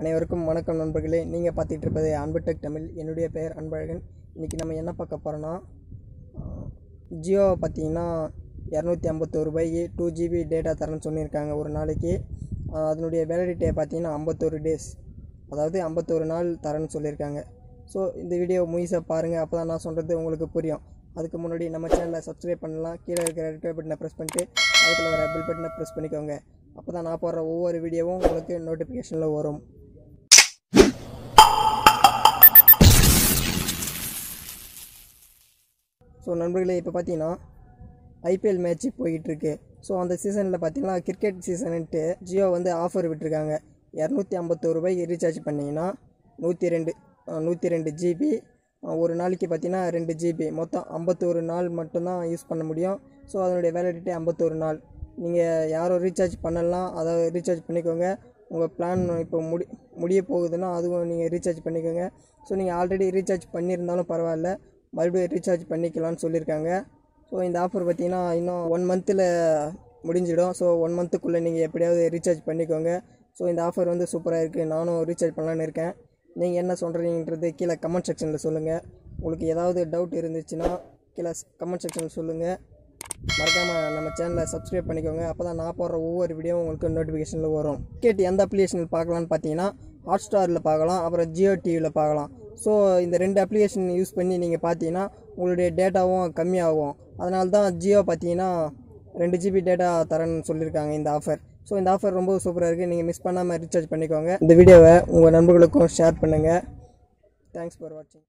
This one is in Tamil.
அனைவருக்கும் வணக்கம் நண்பர்களே. நீங்கள் பார்த்துட்டு இருப்பது அன்பு டெக் தமிழ். என்னுடைய பெயர் அன்பழகன். இன்றைக்கி நம்ம என்ன பார்க்க போகிறோன்னா ஜியோவை பார்த்தீங்கன்னா இரநூத்தி ஐம்பத்தோரு ரூபாய்க்கு டூ ஜிபி டேட்டா தரேன்னு சொல்லியிருக்காங்க ஒரு நாளைக்கு. அதனுடைய வேலிடிட்டியை பார்த்தீங்கன்னா ஐம்பத்தோரு டேஸ் அதாவது ஐம்பத்தோரு நாள் தரேன்னு சொல்லியிருக்காங்க. ஸோ இந்த வீடியோ முயசாக பாருங்கள் அப்போ தான் நான் சொல்கிறது உங்களுக்கு புரியும். அதுக்கு முன்னாடி நம்ம சேனலை சப்ஸ்கிரைப் பண்ணலாம். கீழே இருக்கிற ரெட் பட்டனை ப்ரெஸ் பண்ணிட்டு அதுக்குள்ள வர பெல் பட்டனை ப்ரெஸ் பண்ணிக்கோங்க. அப்போ தான் நான் போடுற ஒவ்வொரு வீடியோவும் உங்களுக்கு நோட்டிஃபிகேஷனில் வரும். ஸோ நண்பர்களே இப்போ பார்த்தீங்கன்னா ஐபிஎல் மேட்ச் போயிட்டுருக்கு. ஸோ அந்த சீசனில் பார்த்தீங்கன்னா கிரிக்கெட் சீசனுன்ட்டு ஜியோ வந்து ஆஃபர் விட்டுருக்காங்க. இரநூத்தி ஐம்பத்தோரு ரூபாய்க்கு ரீசார்ஜ் பண்ணிங்கன்னா நூற்றி ரெண்டு நூற்றி ரெண்டு ஜிபி ஒரு நாளைக்கு பார்த்தீங்கன்னா ரெண்டு ஜிபி மொத்தம் ஐம்பத்தோரு நாள் மட்டும்தான் யூஸ் பண்ண முடியும். ஸோ அதனுடைய வேலிடிட்டி ஐம்பத்தோரு நாள். நீங்கள் யாரும் ரீசார்ஜ் பண்ணலாம் அதை ரீசார்ஜ் பண்ணிக்கோங்க. உங்கள் பிளான் இப்போ முடி முடிய போகுதுன்னா அதுவும் நீங்கள் ரீசார்ஜ் பண்ணிக்கோங்க. ஸோ நீங்கள் ஆல்ரெடி ரீசார்ஜ் பண்ணியிருந்தாலும் பரவாயில்ல. மறுபடியும் ரீசார்ஜ் பண்ணிக்கலாம்னு சொல்லியிருக்காங்க. ஸோ இந்த ஆஃபர் பார்த்தீங்கன்னா இன்னும் ஒன் மந்த்தில் முடிஞ்சிடும். ஸோ ஒன் மந்த்துக்குள்ளே நீங்கள் எப்படியாவது ரீசார்ஜ் பண்ணிக்கோங்க. ஸோ இந்த ஆஃபர் வந்து சூப்பராக இருக்குது நானும் ரீசார்ஜ் பண்ணலான்னு இருக்கேன். நீங்கள் என்ன சொல்கிறீங்கன்றது கீழே கமெண்ட் செக்ஷனில் சொல்லுங்கள் உங்களுக்கு ஏதாவது டவுட் இருந்துச்சுன்னா கீழே கமெண்ட் செக்ஷனில் சொல்லுங்கள் மறக்காமல் நம்ம சேனலை சப்ஸ்கிரைப் பண்ணிக்கோங்க. அப்போ தான் நான் போடுற ஒவ்வொரு வீடியோவும் உங்களுக்கு நோட்டிஃபிகேஷனில் வரும். டிக்கெட் எந்த அப்ளிகேஷனில் பார்க்கலான்னு பார்த்தீங்கன்னா ஹாட் ஸ்டாரில் பார்க்கலாம் அப்புறம் ஜியோ டிவியில் பார்க்கலாம். ஸோ இந்த ரெண்டு அப்ளிகேஷன் யூஸ் பண்ணி நீங்கள் பார்த்தீங்கன்னா உங்களுடைய டேட்டாவும் கம்மியாகும். அதனால தான் ஜியோ பார்த்தீங்கன்னா ரெண்டு ஜிபி டேட்டா தரேன்னு சொல்லியிருக்காங்க இந்த ஆஃபர் ஸோ இந்த ஆஃபர் ரொம்ப சூப்பராக இருக்குது நீங்கள் மிஸ் பண்ணாமல் ரீசார்ஜ் பண்ணிக்கோங்க. இந்த வீடியோவை உங்கள் நண்பர்களுக்கும் ஷேர் பண்ணுங்கள் தேங்க்ஸ் ஃபார் வாட்சிங்